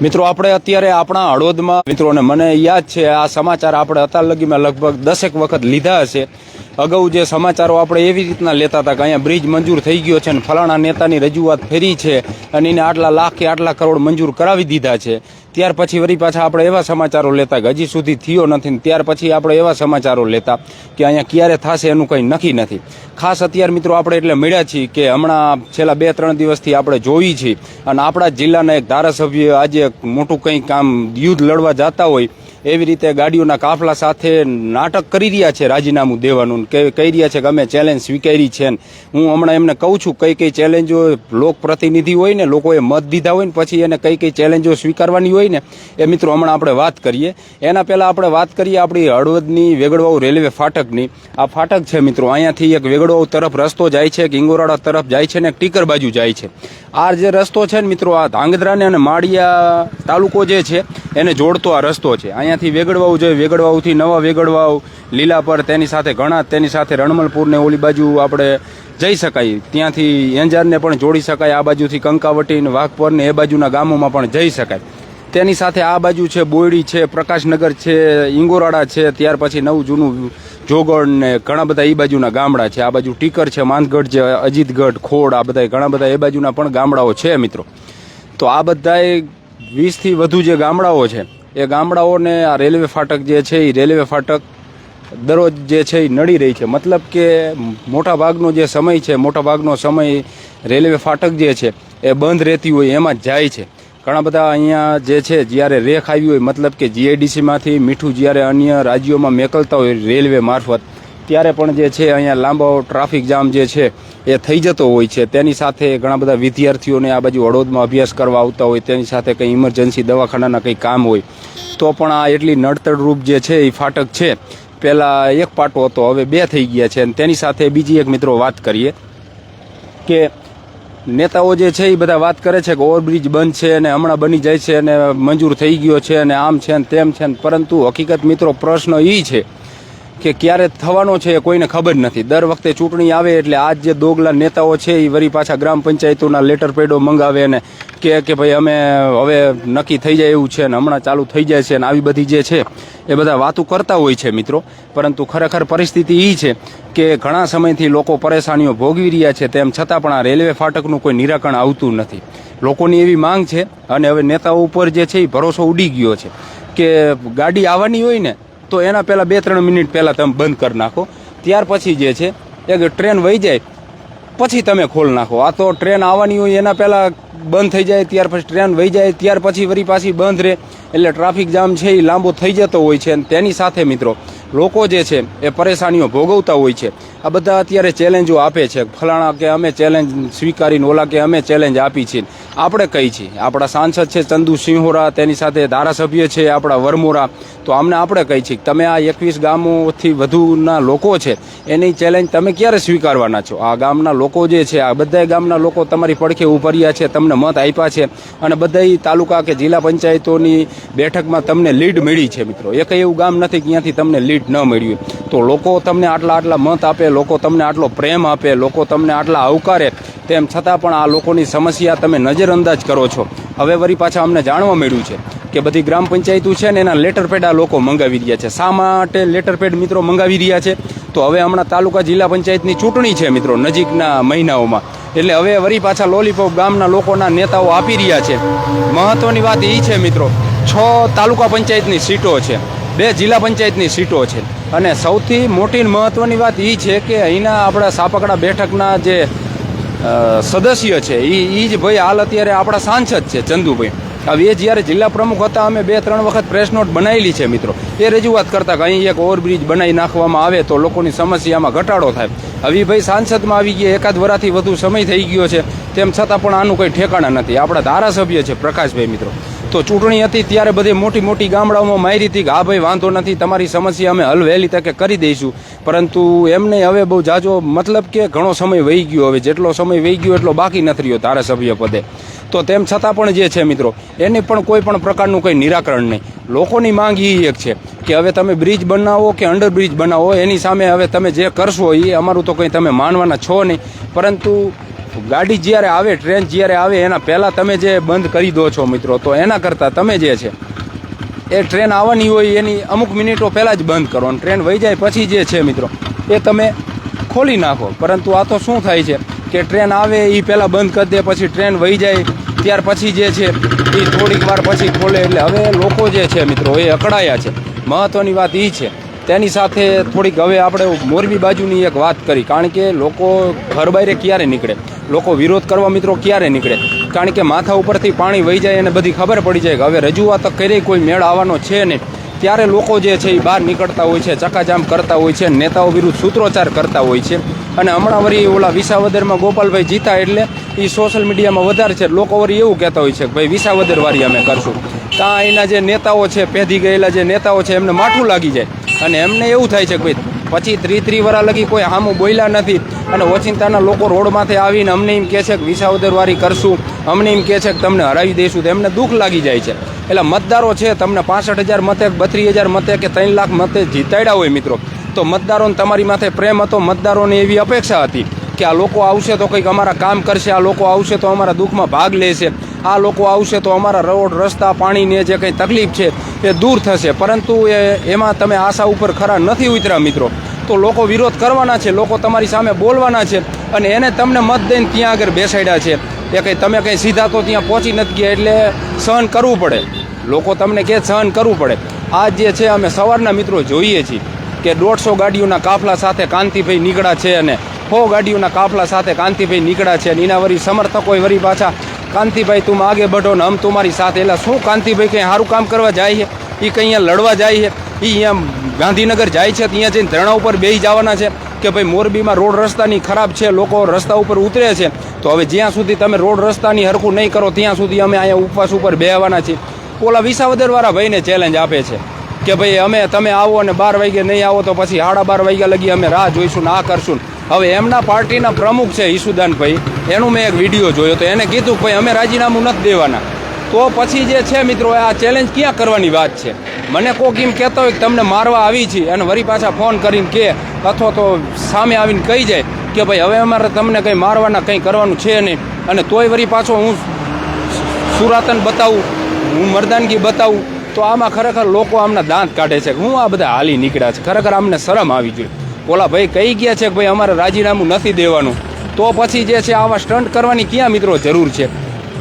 મિત્રો, આપણે અત્યારે આપણા હળવદમાં મિત્રોને મને યાદ છે, આ સમાચાર આપણે અત્યાર લગીમાં લગભગ દસેક વખત લીધા હશે. અગાઉ જે સમાચારો આપણે એવી રીતના લેતા હતા કે અહીંયા બ્રિજ મંજૂર થઈ ગયો છે અને ફલાણા નેતાની રજૂઆત ફેરી છે અને એને આટલા લાખ કે આટલા કરોડ મંજૂર કરાવી દીધા છે. ત્યાર પછી વળી પાછા આપણે એવા સમાચારો લેતા કે હજી સુધી થયો નથી ત્યાર પછી આપણે એવા સમાચારો લેતા કે અહીંયા ક્યારે થશે એનું કંઈ નક્કી નથી. ખાસ અત્યાર મિત્રો આપણે એટલે મળ્યા છીએ કે હમણાં છેલ્લા બે ત્રણ દિવસથી આપણે જોઈ છીએ અને આપણા જિલ્લાના એક ધારાસભ્ય આજે મોટું કંઈ કામ યુદ્ધ લડવા જતા હોય એવી રીતે ગાડીઓના કાફલા સાથે નાટક કરી રહ્યા છે રાજીનામું દેવાનું. કે કહી રહ્યા છે કે અમે ચેલેન્જ સ્વીકારી છે હું હમણાં એમને કહું છું, કઈ કઈ ચેલેન્જો લોક પ્રતિનિધિ હોય ને, લોકોએ મત દીધા હોય ને, પછી એને કઈ કઈ ચેલેન્જો સ્વીકારવાની હોય ને, એ મિત્રો હમણાં આપણે વાત કરીએ. એના પહેલાં આપણે વાત કરીએ આપણી હળવદની વેગડવાઉ રેલવે ફાટકની. આ ફાટક છે મિત્રો, અહીંયાથી એક વેગડવાઉ તરફ રસ્તો જાય છે, એક ઇંગોરાડા તરફ જાય છે ને ટીકર બાજુ જાય છે. આ જે રસ્તો છે ને મિત્રો, આ ધાંગધ્રાને અને માળિયા તાલુકો જે છે, એને જોડતો આ રસ્તો છે. અહીંયાથી વેગડવાવું જોઈએ વેગડવાઉથી નવા વેગડવાઉ લીલાપર તેની સાથે ઘણા, તેની સાથે રણમલપુરને ઓલી બાજુ આપણે જઈ શકાય. ત્યાંથી એંજારને પણ જોડી શકાય, આ બાજુથી કંકાવટી ને વાઘપર ને એ બાજુના ગામોમાં પણ જઈ શકાય. તેની સાથે આ બાજુ છે, બોયડી છે, પ્રકાશનગર છે ઇંગોરાડા છે, ત્યાર પછી નવું જૂનું જોગડ ને ઘણા બધા એ બાજુના ગામડા છે. આ બાજુ ટીકર છે, માંદગઢ છે, અજીતગઢ, ખોડ, આ બધા ઘણા બધા એ બાજુના પણ ગામડાઓ છે મિત્રો. તો આ બધાએ વીસથી વધુ જે ગામડાઓ છે એ ગામડાઓને આ રેલવે ફાટક જે છે એ રેલવે ફાટક દરરોજ જે છે એ નડી રહી છે. મતલબ કે મોટા ભાગનો જે સમય છે, મોટા ભાગનો સમય રેલવે ફાટક જે છે, એ બંધ રહેતી હોય, એમાં જાય છે. ઘણા બધા અહીંયા જે છે, જ્યારે રેખ આવી હોય, મતલબ કે જીઆઈડીસીમાંથી મીઠું જ્યારે અન્ય રાજ્યોમાં મેકલતા હોય, રેલવે મારફત ત્યારે પણ જે છે અહીંયા લાંબો ટ્રાફિક જામ જે છે એ થઈ જતો હોય છે. તેની સાથે ઘણા બધા વિદ્યાર્થીઓને આ બાજુ હળોદમાં અભ્યાસ કરવા આવતા હોય, તેની સાથે કંઈ ઇમરજન્સી દવાખાનાના કંઈ કામ હોય, તો પણ આ એટલી નડતરરૂપ જે છે એ ફાટક છે. પહેલાં એક પાટો હતો, હવે બે થઈ ગયા છે. અને તેની સાથે બીજી એક મિત્રો વાત કરીએ કે નેતાઓ જે છે એ બધા વાત કરે છે કે ઓવરબ્રિજ બંધ છે અને હમણાં બની જાય છે અને મંજૂર થઈ ગયો છે અને આમ છે ને તેમ છે ને પરંતુ હકીકત મિત્રો પ્રશ્ન એ છે કે ક્યારે થવાનો છે એ કોઈને ખબર નથી. દર વખતે ચૂંટણી આવે એટલે આજ જે દોગલા નેતાઓ છે એ વળી પાછા ગ્રામ પંચાયતોના લેટર પેડો મંગાવે ને કે કે ભાઈ અમે હવે નક્કી થઈ જાય એવું છે ને હમણાં ચાલુ થઈ જાય છે ને આવી બધી જે છે, એ બધા વાતો કરતા હોય છે મિત્રો. પરંતુ ખરેખર પરિસ્થિતિ એ છે કે ઘણા સમયથી લોકો પરેશાનીઓ ભોગવી રહ્યા છે, તેમ છતાં પણ આ રેલવે ફાટકનું કોઈ નિરાકરણ આવતું નથી. લોકોની એવી માંગ છે અને હવે નેતાઓ ઉપર જે છે એ ભરોસો ઉડી ગયો છે કે ગાડી આવવાની હોય ને તો એના પહેલાં બે, ત્રણ મિનિટ પહેલાં તમે બંધ કરી નાખો. ત્યાર પછી જે છે, એક ટ્રેન વહી જાય, પછી તમે ખોલ નાખો. આ તો ટ્રેન આવવાની હોય એના પહેલાં બંધ થઈ જાય, ત્યાર પછી ટ્રેન વહી જાય, ત્યાર પછી વરી પાછી બંધ રહે. એટલે ટ્રાફિક જામ છે એ લાંબો થઈ જતો હોય છે. અને તેની સાથે મિત્રો, લોકો જે છે, એ પરેશાનીઓ ભોગવતા હોય છે. આ બધા અત્યારે ચેલેન્જો આપે છે. ફલાણા કે અમે ચેલેન્જ સ્વીકારીને, ઓલા કે અમે ચેલેન્જ આપી છીએ આપણે કઈ છીએ? આપણા સાંસદ છે ચંદુ સિંહોરા, તેની સાથે ધારાસભ્ય છે આપણા વરમોરા. તો આમને આપણે કહી છીએ? તમે આ એકવીસ ગામોથી વધુના લોકો છે. એની ચેલેન્જ તમે ક્યારે સ્વીકારવાના છો? આ ગામના લોકો જે છે, આ બધા ગામના લોકો તમારી પડખે ઉભર્યા છે, તમને મત આપ્યા છે અને બધા તાલુકા કે જિલ્લા પંચાયતોની બેઠકમાં તમને લીડ મળી છે મિત્રો. એક એવું ગામ નથી કે ત્યાંથી તમને લીડ ન મળ્યું તો લોકો તમને આટલા આટલા મત આપે, લોકો તમને આટલો પ્રેમ આપે, લોકો તમને આટલા આવકારે, તેમ છતાં પણ આ લોકોની સમસ્યા તમે નજરઅંદાજ કરો છો. હવે વળી પાછા અમને જાણવા મળ્યું છે કે બધી ગ્રામ પંચાયતો છે ને એના લેટરપેડ આ લોકો મંગાવી રહ્યા છે. શા માટે લેટરપેડ મિત્રો મંગાવી રહ્યા છે? તો હવે હમણાં તાલુકા જિલ્લા પંચાયતની ચૂંટણી છે મિત્રો નજીકના મહિનાઓમાં. એટલે હવે વળી પાછા લોલીપોપ ગામના લોકોના નેતાઓ આપી રહ્યા છે. મહત્વની વાત એ છે મિત્રો, છ તાલુકા પંચાયતની સીટો છે, બે જિલ્લા પંચાયતની સીટો છે. અને સૌથી મોટી મહત્વની વાત એ છે કે અહીંના આપણા સાપકડા બેઠકના જે સદસ્ય છે એ એ જ ભાઈ હાલ અત્યારે આપણા સાંસદ છે ચંદુભાઈ. હવે એ જ્યારે જિલ્લા પ્રમુખ હતા, અમે બે, ત્રણ વખત પ્રેસ નોટ બનાવેલી છે મિત્રો. એ રજૂઆત કરતા કે અહીં એક ઓવરબ્રિજ બનાવી નાખવામાં આવે તો લોકોની સમસ્યામાં ઘટાડો થાય. હવે ભાઈ સાંસદમાં આવી ગયા, એકાદ વરાથી વધુ સમય થઈ ગયો છે, તેમ છતાં પણ આનું કંઈ ઠેકાણા નથી. આપણા ધારાસભ્ય છે પ્રકાશભાઈ મિત્રો. તો ચૂંટણી હતી ત્યારે બધી મોટી મોટી ગામડાઓમાં મારી હતી કે, હા ભાઈ, વાંધો નથી, તમારી સમસ્યા અમે હલ વહેલી તકે કરી દઈશું. પરંતુ એમને હવે બહુ જાજો મતલબ કે ઘણો સમય વહી ગયો. હવે જેટલો સમય વહી ગયો એટલો બાકી નથી રહ્યો ધારાસભ્ય પદે. તો તેમ છતાં પણ જે છે મિત્રો, એની પણ કોઈ પણ પ્રકારનું કંઈ નિરાકરણ નહીં. લોકોની માંગ એ એક છે કે હવે તમે બ્રિજ બનાવો કે અંડરબ્રિજ બનાવો, એની સામે હવે તમે જે કરશો એ અમારું તો કંઈ તમે માનવાના છો નહીં. પરંતુ ગાડી જ્યારે આવે, ટ્રેન જ્યારે આવે, એના પહેલાં તમે જે બંધ કરી દો છો મિત્રો, તો એના કરતાં તમે જે છે, એ ટ્રેન આવવાની હોય એની અમુક મિનિટો પહેલાં જ બંધ કરો. અને ટ્રેન વહી જાય પછી જે છે મિત્રો, એ તમે ખોલી નાખો. પરંતુ આ તો શું થાય છે કે ટ્રેન આવે એ પહેલાં બંધ કરી દે, પછી ટ્રેન વહી જાય ત્યાર પછી જે છે, એ થોડીક વાર પછી ખોલે એટલે હવે લોકો જે છે મિત્રો, એ અકળાયા છે. મહત્ત્વની વાત એ છે. તેની સાથે થોડીક હવે આપણે મોરબી બાજુની એક વાત કરી, કારણ કે લોકો ઘર બહારે ક્યારે નીકળે? લોકો વિરોધ કરવા મિત્રો ક્યારે નીકળે? કારણ કે માથા ઉપરથી પાણી વહી જાય અને બધી ખબર પડી જાય કે હવે રજૂઆત કરી, કોઈ મેળ આવવાનો છે નહીં. ત્યારે લોકો જે છે એ બહાર નીકળતા હોય છે, ચકાજામ કરતા હોય છે, નેતાઓ વિરુદ્ધ સૂત્રોચ્ચાર કરતા હોય છે. અને હમણાં વળી ઓલા વિસાવદરમાં ગોપાલભાઈ જીતા એટલે એ સોશિયલ મીડિયામાં વધારે છે. લોકો વળી એવું કહેતા હોય છે કે ભાઈ વિસાવદર વાળી અમે કરશું. ત્યાં એના જે નેતાઓ છે પેધી ગયેલા જે નેતાઓ છે, એમને માઠું લાગી જાય. અને એમને એવું થાય છે કે ભાઈ પછી ત્રી ત્રી વરા લગી કોઈ હામું બોલ્યા નથી. અને ઓચિંતાના લોકો રોડમાંથી આવીને અમને એમ કહે છે કે વિસાવદર વાળી કરશું. અમને એમ કહે છે કે તમને હરાવી દઈશું તો એમને દુઃખ લાગી જાય છે. એટલે મતદારો છે, તમને પાસઠ હજાર મતે બત્રીસ હજાર મતે કે ત્રણ લાખ મતે જીતાડ્યા હોય મિત્રો. તો મતદારોને તમારી માથે પ્રેમ હતો. મતદારોને એવી અપેક્ષા હતી. કે આ લોકો આવશે તો કંઈક અમારા કામ કરશે, આ લોકો આવશે તો અમારા દુઃખમાં ભાગ લેશે, આ લોકો આવશે તો અમારા રોડ, રસ્તા, પાણીને જે કંઈ તકલીફ છે એ દૂર થશે. પરંતુ એ, એમાં તમે આશા ઉપર ખરા નથી ઉતર્યા મિત્રો. તો લોકો વિરોધ કરવાના છે, લોકો તમારી સામે બોલવાના છે અને એને તમને મત દઈને ત્યાં આગળ બેસાડ્યા છે. એ કંઈ તમે કંઈ સીધા તો ત્યાં પહોંચી નથી ગયા એટલે સહન કરવું પડે. લોકો તમને કે સહન કરવું પડે. આ જે છે અમે સવારના મિત્રો જોઈએ છીએ કે દોઢસો ગાડીઓના કાફલા સાથે કાંતિભાઈ નીકળ્યા છે અને સો ગાડીઓના કાફલા સાથે કાંતિભાઈ નીકળ્યા છે અને વરી સમર્થકો વરી પાછા, કાંતિભાઈ, તું આગે બઢો ને હમ તમારી સાથે. એટલે શું કાંતિભાઈ કંઈ સારું કામ કરવા જાય છે? એ કંઈ અહીંયા લડવા જાય છે? એ અહીંયા ગાંધીનગર જાય છે? ત્યાં જઈને ધરણા ઉપર બેસી જવાના છે? કે ભાઈ, મોરબીમાં રોડ રસ્તાની ખરાબ છે, લોકો રસ્તા ઉપર ઉતરે છે? તો હવે જ્યાં સુધી તમે રોડ રસ્તાની હરખું નહીં કરો, ત્યાં સુધી અમે અહીંયા ઉપવાસ ઉપર બેહવાના છીએ. ઓલા વિસાવદરવાળા ભાઈને ચેલેન્જ આપે છે કે ભાઈ, અમે, તમે આવો અને બાર વાગે નહીં આવો તો પછી સાડા બાર વાગ્યા લગી અમે રાહ જોઈશું ને આ કરશું હવે એમના પાર્ટીના પ્રમુખ છે ઈસુદાનભાઈ. એનું મેં એક વીડિયો જોયો તો એને કીધું ભાઈ, અમે રાજીનામું નથી દેવાના. તો પછી જે છે મિત્રો, આ ચેલેન્જ ક્યાં કરવાની વાત છે? મને કોક એમ કહેતો હોય કે તમને મારવા આવી છે અને વળી પાછા ફોન કરીને કે, અથવા તો સામે આવીને કહી જાય કે ભાઈ, હવે અમારે તમને કંઈ મારવાના કંઈ કરવાનું છે નહીં. અને તોય વળી પાછો હું સુરાતન બતાવું, હું મરદાનગી બતાવું, તો આમાં ખરેખર લોકો આમના દાંત કાઢે છે હું આ બધા હાલી નીકળ્યા છે. ખરેખર અમને શરમ આવી જોઈએ ઓલા ભાઈ કહી ગયા છે કે ભાઈ અમારે રાજીનામું નથી દેવાનું. તો પછી જે છે આવા સ્ટન્ટ કરવાની ક્યાં મિત્રો જરૂર છે?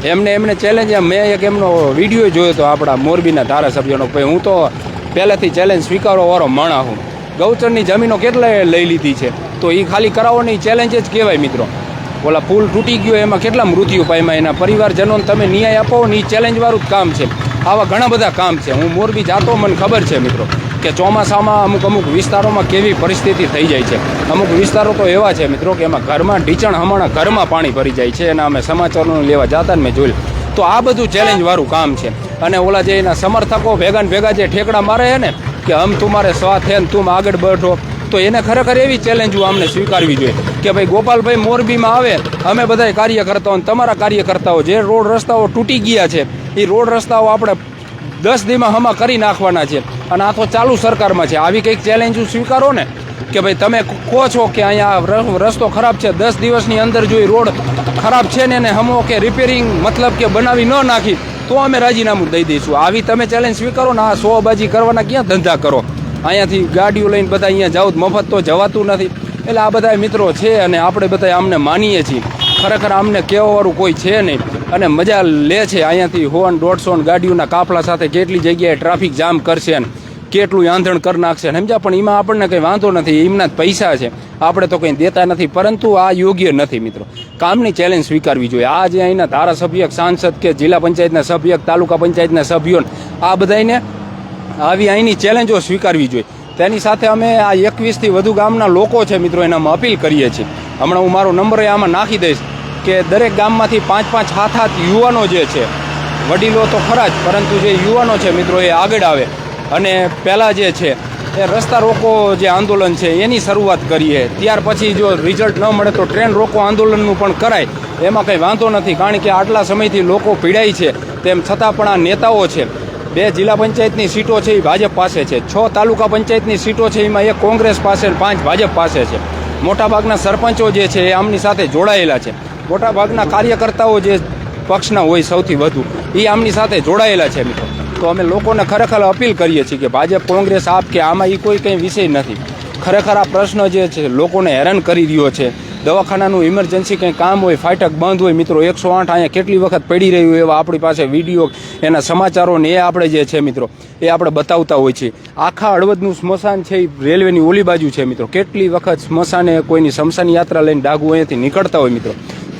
એમને એમને ચેલેન્જ મેં એક એમનો વીડિયો જોયો હતો આપણા મોરબીના ધારાસભ્યનો ભાઈ હું તો પહેલેથી ચેલેન્જ સ્વીકારવાવાળો માણા હું. ગૌચરની જમીનો કેટલાય લઈ લીધી છે? તો એ ખાલી કરાવવાની ચેલેન્જ જ કહેવાય મિત્રો. ઓલા પુલ તૂટી ગયો, એમાં કેટલા મૃત્યુ પામ્યા? એના પરિવારજનોને તમે ન્યાય આપો ને એ ચેલેન્જવાળું જ કામ છે. આવા ઘણા બધા કામ છે. હું મોરબી જાતો મને ખબર છે મિત્રો. કે ચોમાસામાં અમુક અમુક વિસ્તારોમાં કેવી પરિસ્થિતિ થઈ જાય છે. અમુક વિસ્તારો તો એવા છે મિત્રો કે એમાં ઘરમાં ઢીચણ હમણાં ઘરમાં પાણી ભરી જાય છે અને અમે સમાચારોને લેવા જતા ને મેં જોયું. તો આ બધું ચેલેન્જવાળું કામ છે. અને ઓલા જે એના સમર્થકો ભેગા ને ભેગા જે ઠેકડા મારે છે ને, કે હમ તુમારે સ્વાથ હે તુમ આગળ બઢો તો એને ખરેખર એવી ચેલેન્જો અમને સ્વીકારવી જોઈએ. કે ભાઈ ગોપાલભાઈ મોરબીમાં આવે, અમે બધા કાર્યકર્તાઓ તમારા કાર્યકર્તાઓ જે રોડ રસ્તાઓ તૂટી ગયા છે એ રોડ રસ્તાઓ આપણે દસ દીમાં હમા કરી નાખવાના છે. અને આ તો ચાલુ સરકારમાં છે. આવી કંઈક ચેલેન્જો સ્વીકારો ને કે ભાઈ તમે કહો છો કે અહીંયા રસ્તો ખરાબ છે. દસ દિવસની અંદર જો રોડ ખરાબ છે ને એને હમો કે રિપેરિંગ મતલબ કે બનાવી ન નાખી, તો અમે રાજીનામું દઈ દઈશું. આવી તમે ચેલેન્જ સ્વીકારો ને આ સોબાજી કરવાના ક્યાં ધંધા કરો? અહીંયાથી ગાડીઓ લઈને બધા અહીંયા જાવ મફત તો જવાતું નથી. એટલે આ બધા મિત્રો છે અને આપણે બધા આમને માનીએ છીએ. ખરેખર આમને કહેવાવાળું કોઈ છે નહીં. અને મજા લે છે અહીંયાથી હોન દોઢસો ગાડીઓના કાફલા સાથે કેટલી જગ્યાએ ટ્રાફિક જામ કરશે ને કેટલું આંધણ કરી નાખશે સમજ્યા? પણ એમાં આપણને કંઈ વાંધો નથી એમના જ પૈસા છે. આપણે તો કંઈ દેતા નથી, પરંતુ આ યોગ્ય નથી મિત્રો. કામની ચેલેન્જ સ્વીકારવી જોઈએ. આ જે અહીંના ધારાસભ્ય, સાંસદ કે જિલ્લા પંચાયતના સભ્ય, તાલુકા પંચાયતના સભ્યો આ બધાને આવી અહીંની ચેલેન્જો સ્વીકારવી જોઈએ. તેની સાથે અમે આ એકવીસથી વધુ ગામના લોકો છે મિત્રો, એનામાં અપીલ કરીએ છીએ. હમણાં હું મારો નંબર આમાં નાખી દઈશ કે દરેક ગામમાંથી પાંચ પાંચ હાથ હાથ યુવાનો જે છે, વડીલો તો ખરા જ, પરંતુ જે યુવાનો છે મિત્રો એ આગળ આવે. અને પહેલાં જે છે, એ રસ્તા રોકો જે આંદોલન છે, એની શરૂઆત કરીએ. ત્યાર પછી જો રિઝલ્ટ ન મળે તો ટ્રેન રોકો આંદોલનનું પણ કરાય. એમાં કંઈ વાંધો નથી, કારણ કે આટલા સમયથી લોકો પીડાય છે. તેમ છતાં પણ આ નેતાઓ છે, બે જિલ્લા પંચાયતની સીટો છે એ ભાજપ પાસે છે. છ તાલુકા પંચાયતની સીટો છે, એમાં એક કોંગ્રેસ પાસે પાંચ ભાજપ પાસે છે. મોટાભાગના સરપંચો જે છે એ આમની સાથે જોડાયેલા છે. મોટાભાગના કાર્યકર્તાઓ જે પક્ષના હોય સૌથી વધુ, એ આમની સાથે જોડાયેલા છે મિત્રો. તો અમે લોકોને ખરેખર અપીલ કરીએ છીએ કે ભાજપ, કોંગ્રેસ, આપ કે આમાં એ કોઈ કંઈ વિષય નથી. ખરેખર આ પ્રશ્ન જે છે, લોકોને હેરાન કરી રહ્યો છે. દવાખાનાનું ઇમરજન્સી કંઈ કામ હોય, ફાટક બંધ હોય, મિત્રો, એકસો આઠ અહીંયા કેટલી વખત પડી રહ્યું એવા આપણી પાસે વીડિયો એના સમાચારો ને એ આપણે જે છે, મિત્રો, એ આપણે બતાવતા હોય છે આખા હળવદનું સ્મશાન છે, એ રેલવેની ઓલી બાજુ છે, મિત્રો. કેટલી વખત સ્મશાને કોઈની સ્મશાન યાત્રા લઈને ડાગુ અહીંયાથી નીકળતા હોય, મિત્રો.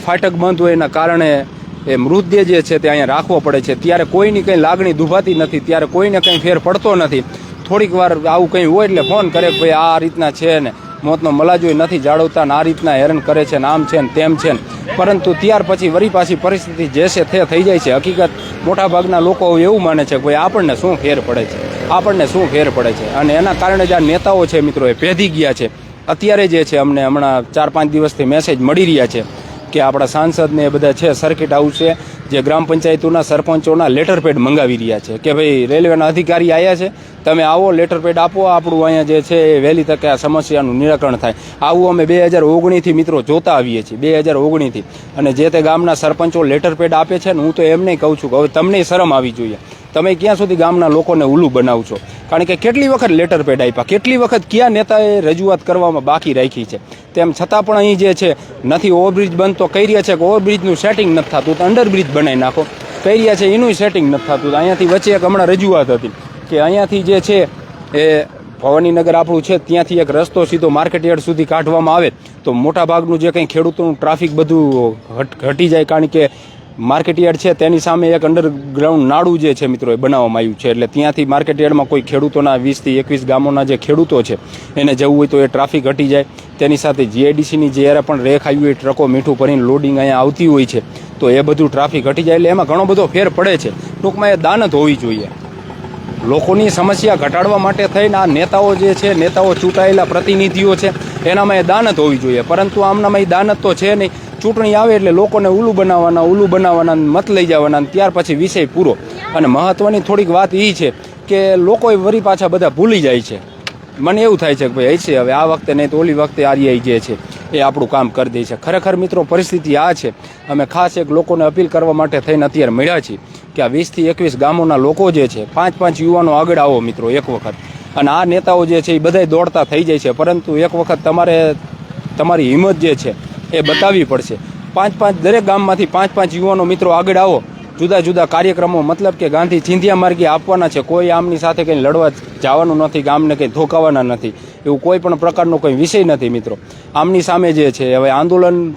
ફાટક બંધ હોય એના કારણે એ મૃતદેહ જે છે તે અહીંયા રાખવો પડે છે. ત્યારે કોઈની કંઈ લાગણી દુભાતી નથી, ત્યારે કોઈને કંઈ ફેર પડતો નથી. થોડીક વાર આવું કંઈ હોય એટલે ફોન કરે કે ભાઈ આ રીતના છે ને. મોતનો મલાજોય નથી જાળવતા આ રીતના હેરાન કરે છે ને આમ છે ને તેમ છે ને. પરંતુ ત્યાર પછી વરી પાછી પરિસ્થિતિ જે છે તે થઈ જાય છે. હકીકત મોટાભાગના લોકો એવું માને છે કે ભાઈ આપણને શું ફેર પડે છે? આપણને શું ફેર પડે છે? અને એના કારણે જે આ નેતાઓ છે મિત્રો એ ભેદી ગયા છે. અત્યારે જે છે અમને હમણાં ચાર પાંચ દિવસથી મેસેજ મળી રહ્યા છે. કે આપણા સાંસદ ને એ બધા છે સર્કિટ આવશે જે ગ્રામ પંચાયતોના સરપંચોના લેટર પેડ મંગાવી રહ્યા છે કે ભાઈ રેલવેના અધિકારી આવ્યા છે, તમે આવો લેટર પેડ આપો આપણું અહીંયા જે છે એ વહેલી તકે આ સમસ્યાનું નિરાકરણ થાય. આવું અમે બે હજાર ઓગણીથી મિત્રો જોતા આવીએ છીએ, બે હજાર ઓગણીથી અને જે તે ગામના સરપંચો લેટર પેડ આપે છે ને હું તો એમને કહું છું કે હવે તમને શરમ આવી જોઈએ. તમે ક્યાં સુધી ગામના લોકોને ઉલ્લું બનાવ છો કારણ કે કેટલી વખત લેટર પેડ આપ્યા? કેટલી વખત કયા નેતાએ રજૂઆત કરવામાં બાકી રાખી છે? તેમ છતાં પણ અહીં જે છે, નથી ઓવરબ્રિજ બનતો, કહી રહ્યા છે કે ઓવરબ્રિજનું સેટિંગ નથી થતું, તો અંડરબ્રિજ બનાવી નાખો. કહી રહ્યા છે એનું સેટિંગ નથી થતું. અહીંયાથી વચ્ચે એક હમણાં રજૂઆત હતી કે અહીંયાથી જે છે, એ ભવાનીનગર આપણું છે, ત્યાંથી એક રસ્તો સીધો માર્કેટ યાર્ડ સુધી કાઢવામાં આવે. તો મોટાભાગનું જે કંઈ ખેડૂતોનું ટ્રાફિક બધું ઘટી જાય, કારણ કે માર્કેટ યાર્ડ છે, તેની સામે એક અંડરગ્રાઉન્ડ નાડું જે છે મિત્રો, એ બનાવવામાં આવ્યું છે. એટલે ત્યાંથી માર્કેટ યાર્ડમાં કોઈ ખેડૂતોના વીસથી એકવીસ ગામોના જે ખેડૂતો છે, એને જવું હોય તો એ ટ્રાફિક હટી જાય. તેની સાથે જીઆઈડીસીની જ્યારે પણ રેખ આવી હોય, ટ્રકો મીઠું ભરીને લોડિંગ અહીંયા આવતી હોય છે, તો એ બધું ટ્રાફિક હટી જાય. એટલે એમાં ઘણો બધો ફેર પડે છે. ટૂંકમાં એ દાનત હોવી જોઈએ. લોકોની સમસ્યા ઘટાડવા માટે થઈને આ નેતાઓ જે છે, નેતાઓ ચૂંટાયેલા પ્રતિનિધિઓ છે, એનામાં એ દાનત હોવી જોઈએ. પરંતુ આમનામાં એ દાનત તો છે નહીં. ચૂંટણી આવે એટલે લોકોને ઉલું બનાવવાના ઉલું બનાવવાના, મત લઈ જવાના ત્યાર પછી વિષય પૂરો. અને મહત્વની થોડીક વાત એ છે કે લોકો વરી પાછા બધા ભૂલી જાય છે. મને એવું થાય છે કે ભાઈ છે હવે આ વખતે નહીં તો ઓલી વખતે આરઆઈ જે છે, એ આપણું કામ કરી દે છે. ખરેખર મિત્રો, પરિસ્થિતિ આ છે. અમે ખાસ એક લોકોને અપીલ કરવા માટે થઈને અત્યારે મળ્યા છીએ કે આ વીસથી એકવીસ ગામોના લોકો જે છે, પાંચ પાંચ યુવાનો આગળ આવો મિત્રો, એક વખત. અને આ નેતાઓ જે છે, એ બધાય દોડતા થઈ જાય છે. પરંતુ એક વખત તમારે, તમારી હિંમત જે છે એ બતાવવી પડશે. પાંચ પાંચ, દરેક ગામમાંથી પાંચ પાંચ યુવાનો મિત્રો આગળ આવો. જુદા જુદા કાર્યક્રમો, મતલબ કે ગાંધી ચિંધિયા માર્ગે આપવાના છે. કોઈ આમની સાથે કંઈ લડવા જવાનું નથી, ગામને કંઈ ધોકાવાના નથી. એવું કોઈ પણ પ્રકારનો કોઈ વિષય નથી મિત્રો. આમની સામે જે છે, હવે આંદોલન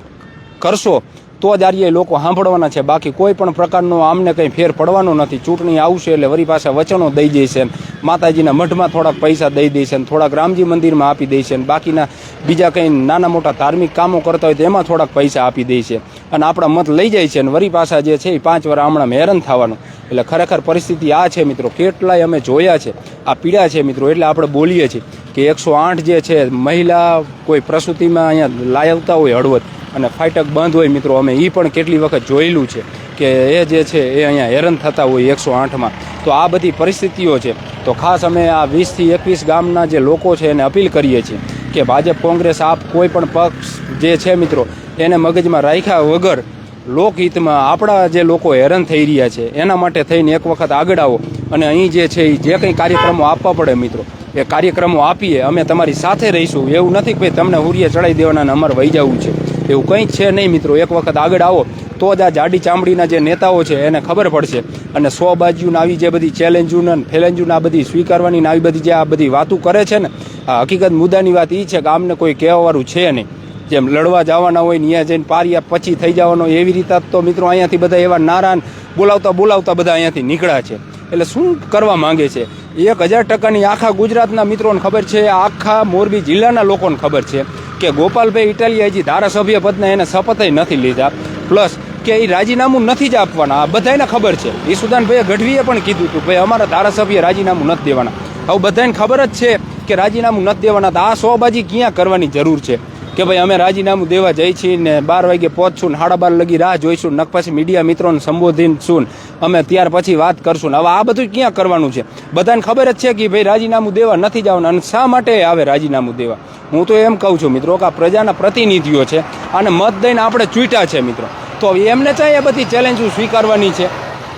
કરશો તો જ આર્ય લોકો સાંભળવાના છે. બાકી કોઈ પણ પ્રકારનો આમને કંઈ ફેર પડવાનો નથી. ચૂંટણી આવશે એટલે વરી પાસે વચનો દઈ દેશે માતાજીના મઢમાં થોડાક પૈસા દઈ દેશે ને થોડાક રામજી મંદિરમાં આપી દેશે ને બાકીના બીજા કંઈ નાના મોટા ધાર્મિક કામો કરતા હોય તો એમાં થોડાક પૈસા આપી દે છે અને આપણા મત લઈ જાય છે અને વરી પાછા જે છે એ પાંચ વાર હમણાં હેરાન થવાનું. એટલે ખરેખર પરિસ્થિતિ આ છે મિત્રો. કેટલાય અમે જોયા છે. આ પીડા છે મિત્રો. એટલે આપણે બોલીએ છીએ કે એકસો આઠ જે છે, મહિલા કોઈ પ્રસૂતિમાં અહીંયા લાવતા હોય હળવદ. અને ફાટક બંધ હોય મિત્રો, અમે એ પણ કેટલી વખત જોયેલું છે કે એ જે છે એ અહીંયા હેરાન થતા હોય એકસો આઠમાં. તો આ બધી પરિસ્થિતિઓ છે. તો ખાસ અમે આ વીસથી એકવીસ ગામના જે લોકો છે એને અપીલ કરીએ છીએ કે ભાજપ, કોંગ્રેસ, આપ કોઈ પણ પક્ષ જે છે મિત્રો, એને મગજમાં રાખ્યા વગર લોકહિતમાં આપણા જે લોકો હેરાન થઈ રહ્યા છે, એના માટે થઈને એક વખત આગળ આવો. અને અહીં જે છે એ જે કંઈ કાર્યક્રમો આપવા પડે મિત્રો, એ કાર્યક્રમો આપીએ. અમે તમારી સાથે રહીશું. એવું નથી કે ભાઈ તમને હુરિયા ચડાવી દેવાના અને અમારે વહી જવું છે. એવું કંઈ છે નહીં મિત્રો. એક વખત આગળ આવો, તો જ આ જાડી ચામડીના જે નેતાઓ છે એને ખબર પડશે. અને સો બાજુના આવી જે બધી ચેલેન્જુને ફેલેન્જુને આ બધી સ્વીકારવાની આવી બધી જે આ બધી વાતો કરે છે ને, આ હકીકત મુદ્દાની વાત એ છે કે આમને કોઈ કહેવાવાળું છે નહીં. જેમ લડવા જવાના હોય ને અહીંયા જઈને પારિયા પછી થઈ જવાનો એવી રીતે તો મિત્રો અહીંયાથી બધા એવા નારાન બોલાવતા બોલાવતા બધા અહીંયાથી નીકળ્યા છે. એટલે શું કરવા માંગે છે? એક હજાર ટકાની આખા ગુજરાતના મિત્રોને ખબર છે, આખા મોરબી જિલ્લાના લોકોને ખબર છે. કે ગોપાલભાઈ ઇટાલિયા હજી ધારાસભ્ય પદના એને શપથ નથી લીધા. પ્લસ કે એ રાજીનામું નથી જ આપવાના. આ બધાને ખબર છે. ઈસુદાનભાઈએ ગઢવીએ પણ કીધું હતું, ભાઈ, અમારા ધારાસભ્ય રાજીનામું નથી દેવાના. હવે બધાને ખબર જ છે કે રાજીનામું નથી દેવાના, તો આ સોબાજી ક્યાં કરવાની જરૂર છે? કે ભાઈ અમે રાજીનામું દેવા જઈ છીએ ને બાર વાગે પહોંચશું ને સાડા બાર લગી રાહ જોઈશું નક પછી મીડિયા મિત્રોને સંબોધીશું અમે ત્યાર પછી વાત કરશું ને હવે આ બધું ક્યાં કરવાનું છે? બધાને ખબર જ છે કે ભાઈ રાજીનામું દેવા નથી જવાનું અને શા માટે આવે રાજીનામું દેવા? હું તો એમ કહું છું મિત્રો કે આ પ્રજાના પ્રતિનિધિઓ છે અને મત દઈને આપણે ચૂંટ્યા છે મિત્રો. તો એમને ચાહે એ બધી ચેલેન્જો સ્વીકારવાની છે.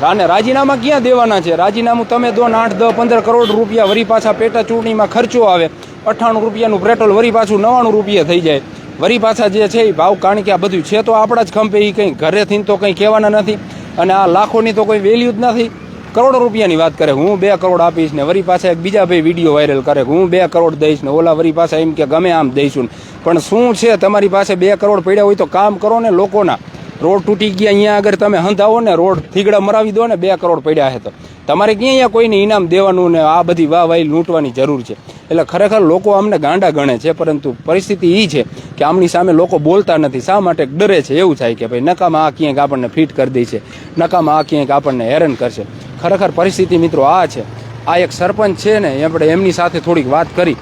અને રાજીનામા ક્યાં દેવાના છે? રાજીનામું તમે દો ને આઠ, દસ, પંદર કરોડ રૂપિયા વરી પાછા પેટા ચૂંટણીમાં ખર્ચો આવે. અઠ્ઠાણું રૂપિયાનું પેટ્રોલ વરી પાછું નવ્વાણું રૂપિયા થઈ જાય. વરી પાછા જે છે એ ભાવ કારણ કે આ બધું છે તો આપણા જ ખંભે એ કંઈ ઘરેથી તો કંઈ કહેવાના નથી. અને આ લાખોની તો કોઈ વેલ્યુ જ નથી. કરોડો રૂપિયાની વાત કરે, હું બે કરોડ આપીશ ને વરી પાછા એક બીજા ભાઈ વીડિયો વાયરલ કરે, હું બે કરોડ દઈશ ને ઓલા વરી પાછા એમ કે ગમે આમ દઈશું પણ શું છે તમારી પાસે બે કરોડ પડ્યા હોય તો કામ કરો ને લોકોના. રોડ તૂટી ગયા, અહીંયા આગળ તમે હંધાવો ને, રોડ થીગડા મરાવી દો ને, બે કરોડ પડ્યા છે તો. તમારે ક્યાં અહીંયા કોઈને ઇનામ દેવાનું ને આ બધી વાહ વાહી લૂંટવાની જરૂર છે. એટલે ખરેખર લોકો અમને ગાંડા ગણે છે, પરંતુ પરિસ્થિતિ એ છે કે આમની સામે લોકો બોલતા નથી. શા માટે ડરે છે? એવું થાય કે ભાઈ નકામાં આ ક્યાંક આપણને ફિટ કરી દે છે, નકામાં આ ક્યાંક આપણને હેરાન કરશે. ખરેખર પરિસ્થિતિ મિત્રો આ છે. આ એક સરપંચ છે ને, આપણે એમની સાથે થોડીક વાત કરી.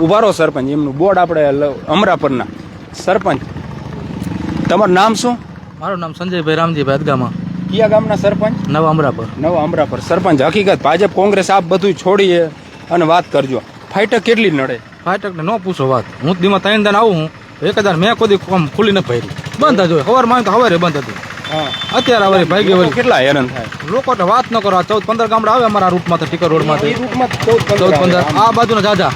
ઉભારો સરપંચ, એમનું બોર્ડ આપણે અમરાપરના. સરપંચ તમારું નામ શું? મારું નામ સંજયભાઈ રામજીભાઈ અદગામા. કયા ગામના સરપંચ? નવા અમરાપર. નવા અમરાપર. સરપંચ હકીકત ભાજપ કોંગ્રેસ આપ બધું છોડીએ અને વાત કરજો. ફાઇટર કેટલી નડે? ફાટકને ન પૂછો વાત. હું દીમાં ત્રણ દાન આવું હું એક હજાર મેં કોઈ આમ ખુલી ન ભરી. બંધ જ હોય. સવારમાં તો સવારે બંધ હતું અત્યારે હવે ભાઈ ગયો કેટલા હેરાન થાય? લોકો તો વાત ન કરો. આ ચૌદ પંદર ગામડા આવે અમારા રૂટમાંથી ટીકર રોડમાંથી ચૌદ પંદર આ બાજુના જાજા.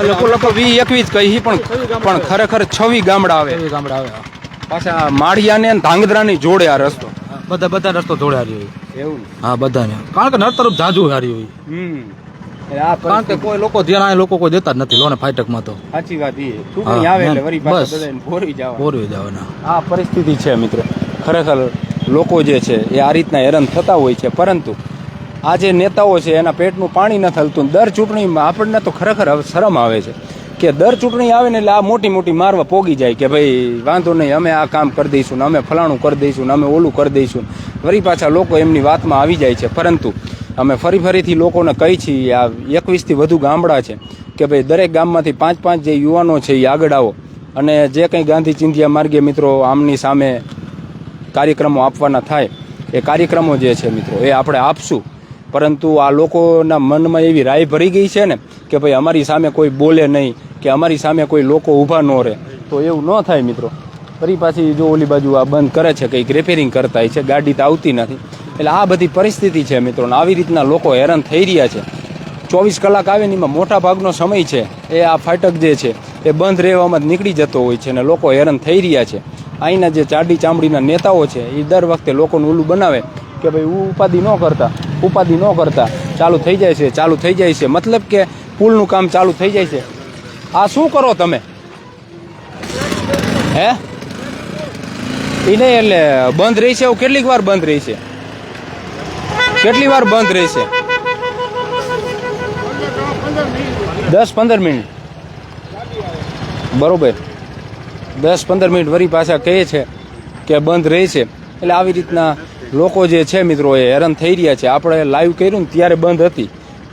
એટલે લોકો વી એકવીસ કહી પણ પણ ખરેખર છવી ગામડા આવે. ગામડા આવે પાછા માળિયાને અને ધાંગધ્રાની જોડે આ રસ્તો. બધા બધા રસ્તો જોડે હારી હોય. એવું હા બધાને. કારણ કે નર તરફ જાજુ હારી હોય. આ કારણ કે કોઈ લોકો ધ્યાન લોકો કોઈ દેતા જ નથી લોને ફાટકમાં તો. સાચી વાત એ. ચૂંટણી આવે એટલે વરી. પાછા બધાને ભોરી જવા બોરવી જવાના. આ પરિસ્થિતિ છે મિત્રો. ખરેખર લોકો જે છે એ આ રીતના હેરાન થતા હોય છે. પરંતુ આ જે નેતાઓ છે એના પેટનું પાણી ન થતું દર ચૂંટણીમાં આપણને તો ખરેખર શરમ આવે છે. કે દર ચૂંટણી આવે ને એટલે આ મોટી મોટી મારવા પોગી જાય કે ભાઈ વાંધો નહીં, અમે આ કામ કરી દઈશું ને અમે ફલાણું કરી દઈશું ને અમે ઓલું કરી દઈશું. વળી પાછા લોકો એમની વાતમાં આવી જાય છે. પરંતુ અમે ફરી ફરીથી લોકોને કહી છીએ, આ એકવીસથી વધુ ગામડા છે કે ભાઈ દરેક ગામમાંથી પાંચ પાંચ જે યુવાનો છે એ આગળ આવો. અને જે કંઈ ગાંધી ચિંધ્યા માર્ગે મિત્રો આમની સામે કાર્યક્રમો આપવાના થાય, એ કાર્યક્રમો જે છે મિત્રો, એ આપણે આપશું. પરંતુ આ લોકોના મનમાં એવી રાય ભરી ગઈ છે ને કે ભાઈ અમારી સામે કોઈ બોલે નહીં, કે અમારી સામે કોઈ લોકો ઊભા ન રહે. તો એવું ન થાય મિત્રો. ફરી પાછી જો ઓલી બાજુ આ બંધ કરે છે, કંઈક રિપેરિંગ કરતા હોય છે, ગાડી તો આવતી નથી. એટલે આ બધી પરિસ્થિતિ છે મિત્રો આવી રીતના લોકો હેરાન થઈ રહ્યા છે. ચોવીસ કલાક આવે ને એમાં મોટા ભાગનો સમય છે, એ આ ફાટક જે છે, એ બંધ રહેવામાં જ નીકળી જતો હોય છે, અને લોકો હેરાન થઈ રહ્યા છે. અહીંના જે ચાડી ચામડીના નેતાઓ છે, એ દર વખતે લોકોનું ઓલું બનાવે કે ભાઈ ઉપાધિ ન કરતા, ઉપાધિ ન કરતા, ચાલુ થઈ જાય છે, ચાલુ થઈ જાય છે. મતલબ કે પુલનું કામ ચાલુ થઈ જાય છે. આ શું કરો તમે? હે? એ નહીં એટલે બંધ રહેશે એવું કેટલીક વાર બંધ રહેશે કેટલી વાર બંધ રહેશે દસ પંદર મિનિટ. બરોબર. દસ પંદર મિનિટ વરી પાછા કહે છે કે બંધ રહે છે. એટલે આવી રીતના લોકો જે છે મિત્રો એ હેરાન થઈ રહ્યા છે. આપણે લાઈવ કર્યું ને ત્યારે બંધ હતી.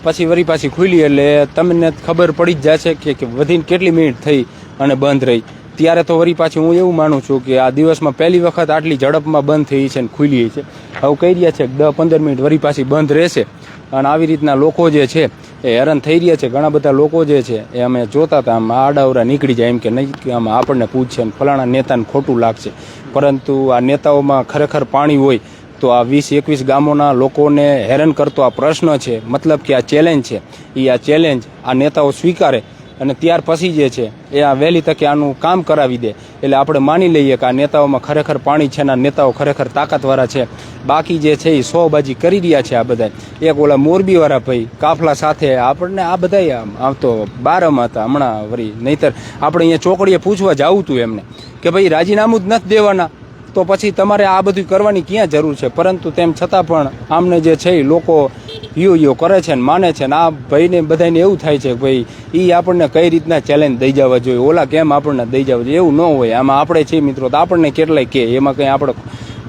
પછી વરી પાછી ખુલી એટલે તમને ખબર પડી જ જશે કે કે વધીને કેટલી મિનિટ થઈ અને બંધ રહી. ત્યારે તો વરી પાછી હું એવું માનું છું કે આ દિવસમાં પહેલી વખત આટલી ઝડપમાં બંધ થઈ છે અને ખુલી છે. હવે કહી રહ્યા છે દસ પંદર મિનિટ વરી પાછી બંધ રહેશે. અને આવી રીતના લોકો જે છે, એ હેરાન થઈ રહ્યા છે. ઘણા બધા લોકો જે છે, એ અમે જોતા હતા, આમ આડાવરા નીકળી જાય એમ કે નહીં, કે આમાં આપણને પૂછશે ફલાણા નેતાને ખોટું લાગશે. પરંતુ આ નેતાઓમાં ખરેખર પાણી હોય તો આ વીસ, એકવીસ ગામોના લોકોને હેરાન કરતો આ પ્રશ્ન છે. મતલબ કે આ ચેલેન્જ છે. એ આ ચેલેન્જ આ નેતાઓ સ્વીકારે અને ત્યાર પછી જે છે, એ આ વહેલી તકે આનું કામ કરાવી દે. એટલે આપણે માની લઈએ કે આ નેતાઓમાં ખરેખર પાણી છે ના નેતાઓ ખરેખર તાકાતવાળા છે. બાકી જે છે એ સોબાજી કરી રહ્યા છે આ બધા એક ઓલા મોરબીવાળા ભાઈ, કાફલા સાથે આપણને આ બધા આમ તો બારમ હતા હમણાં વળી. નહીતર આપણે અહીંયા ચોકડીએ પૂછવા જવું હતું એમને કે ભાઈ, રાજીનામું જ નથી દેવાના. તો પછી તમારે આ બધું કરવાની ક્યાં જરૂર છે? પરંતુ તેમ છતાં પણ આમને જે છે એ લોકો યો યો કરે છે ને માને છે ને આ ભાઈને બધાને એવું થાય છે ભાઈ એ આપણને કઈ રીતના ચેલેન્જ દઈ જવા જોઈએ? ઓલા કેમ આપણને દઈ જવા જોઈએ? એવું ન હોય. આમાં આપણે છીએ મિત્રો, તો આપણને કેટલાય કે. એમાં કંઈ આપણે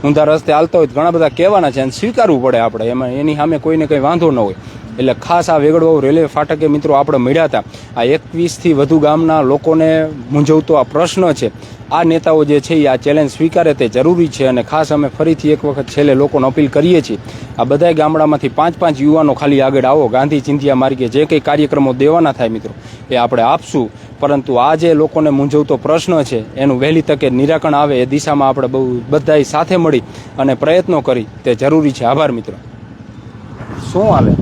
ઊંધા રસ્તે હાલતા હોય ઘણા બધા કહેવાના છે અને સ્વીકારવું પડે આપણે. એમાં એની સામે કોઈને કંઈ વાંધો ન હોય. એટલે ખાસ આ વેગડવાવ રેલવે ફાટકે મિત્રો આપણે મળ્યા હતા. આ એકવીસથી વધુ ગામના લોકોને મૂંઝવતો આ પ્રશ્ન છે. આ નેતાઓ જે છે એ આ ચેલેન્જ સ્વીકારે તે જરૂરી છે અને ખાસ અમે ફરીથી એક વખત છેલ્લે લોકોને અપીલ કરીએ છીએ. આ બધા ગામડામાંથી પાંચ પાંચ યુવાનો ખાલી આગળ આવો. ગાંધી ચિંતિયા માર્ગે જે કંઈ કાર્યક્રમો દેવાના થાય મિત્રો, એ આપણે આપશું. પરંતુ આ જે લોકોને મૂંઝવતો પ્રશ્ન છે, એનું વહેલી તકે નિરાકરણ આવે એ દિશામાં આપણે બહુ બધાય સાથે મળી અને પ્રયત્નો કરી. તે જરૂરી છે. આભાર મિત્રો. શું હાલે?